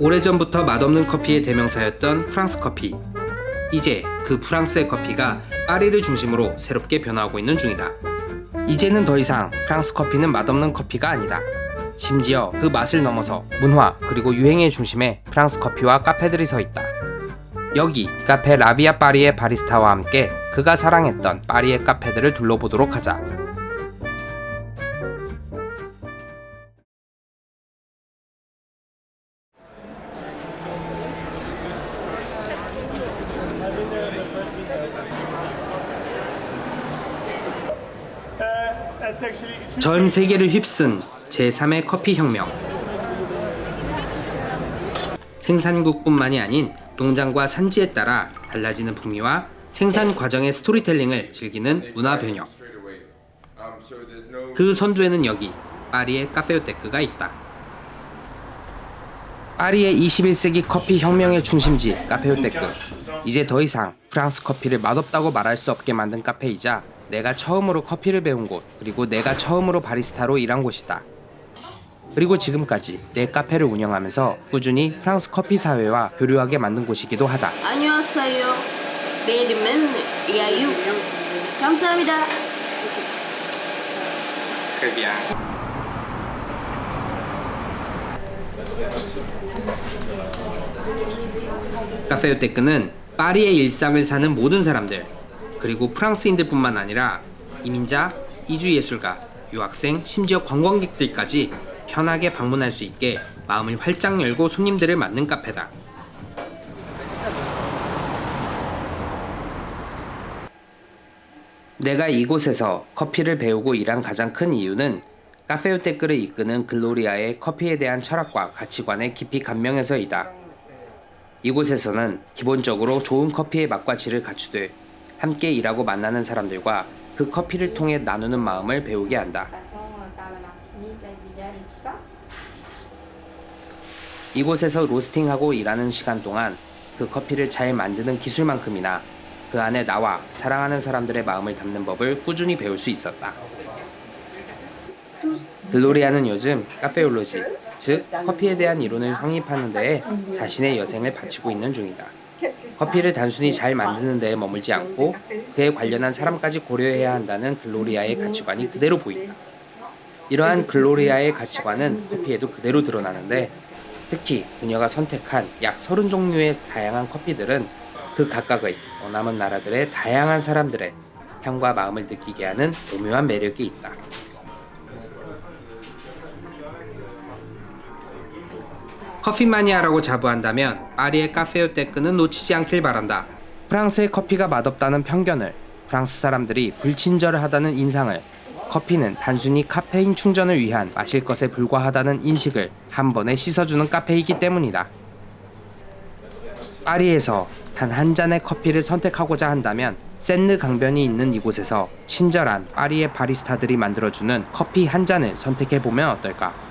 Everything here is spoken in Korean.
오래전부터 맛없는 커피의 대명사였던 프랑스 커피. 이제 그 프랑스의 커피가 파리를 중심으로 새롭게 변화하고 있는 중이다. 이제는 더 이상 프랑스 커피는 맛없는 커피가 아니다. 심지어 그 맛을 넘어서 문화 그리고 유행의 중심에 프랑스 커피와 카페들이 서 있다. 여기 카페 라비아 파리의 바리스타와 함께 그가 사랑했던 파리의 카페들을 둘러보도록 하자. 전 세계를 휩쓴 제3의 커피 혁명. 생산국뿐만이 아닌 농장과 산지에 따라 달라지는 풍미와 생산 과정의 스토리텔링을 즐기는 문화 변형. 그 선두에는 여기 파리의 카페오테크가 있다. 파리의 21세기 커피 혁명의 중심지 카페오테크. 이제 더 이상 프랑스 커피를 맛없다고 말할 수 없게 만든 카페이자 내가 처음으로 커피를 배운 곳 그리고 내가 처음으로 바리스타로 일한 곳이다. 그리고 지금까지 내 카페를 운영하면서 꾸준히 프랑스 커피 사회와 교류하게 만든 곳이기도 하다. 안녕하세요. 내 이름은 야유. 감사합니다. 카페오테크는 파리의 일상을 사는 모든 사람들 그리고 프랑스인들뿐만 아니라 이민자, 이주 예술가, 유학생, 심지어 관광객들까지 편하게 방문할 수 있게 마음을 활짝 열고 손님들을 맞는 카페다. 내가 이곳에서 커피를 배우고 일한 가장 큰 이유는 카페오테크를 이끄는 글로리아의 커피에 대한 철학과 가치관에 깊이 감명해서이다. 이곳에서는 기본적으로 좋은 커피의 맛과 질을 갖추되 함께 일하고 만나는 사람들과 그 커피를 통해 나누는 마음을 배우게 한다. 이곳에서 로스팅하고 일하는 시간 동안 그 커피를 잘 만드는 기술만큼이나 그 안에 나와 사랑하는 사람들의 마음을 담는 법을 꾸준히 배울 수 있었다. 글로리아는 요즘 카페올로지, 즉 커피에 대한 이론을 확립하는 데에 자신의 여생을 바치고 있는 중이다. 커피를 단순히 잘 만드는 데에 머물지 않고 그에 관련한 사람까지 고려해야 한다는 글로리아의 가치관이 그대로 보인다. 이러한 글로리아의 가치관은 커피에도 그대로 드러나는데 특히 그녀가 선택한 약 30종류의 다양한 커피들은 그 각각의 머남은 나라들의 다양한 사람들의 향과 마음을 느끼게 하는 오묘한 매력이 있다. 커피 마니아라고 자부한다면 파리의 카페오테크는 놓치지 않길 바란다. 프랑스의 커피가 맛없다는 편견을, 프랑스 사람들이 불친절하다는 인상을, 커피는 단순히 카페인 충전을 위한 마실 것에 불과하다는 인식을 한 번에 씻어주는 카페이기 때문이다. 파리에서 단 한 잔의 커피를 선택하고자 한다면 센느 강변이 있는 이곳에서 친절한 파리의 바리스타들이 만들어주는 커피 한 잔을 선택해 보면 어떨까?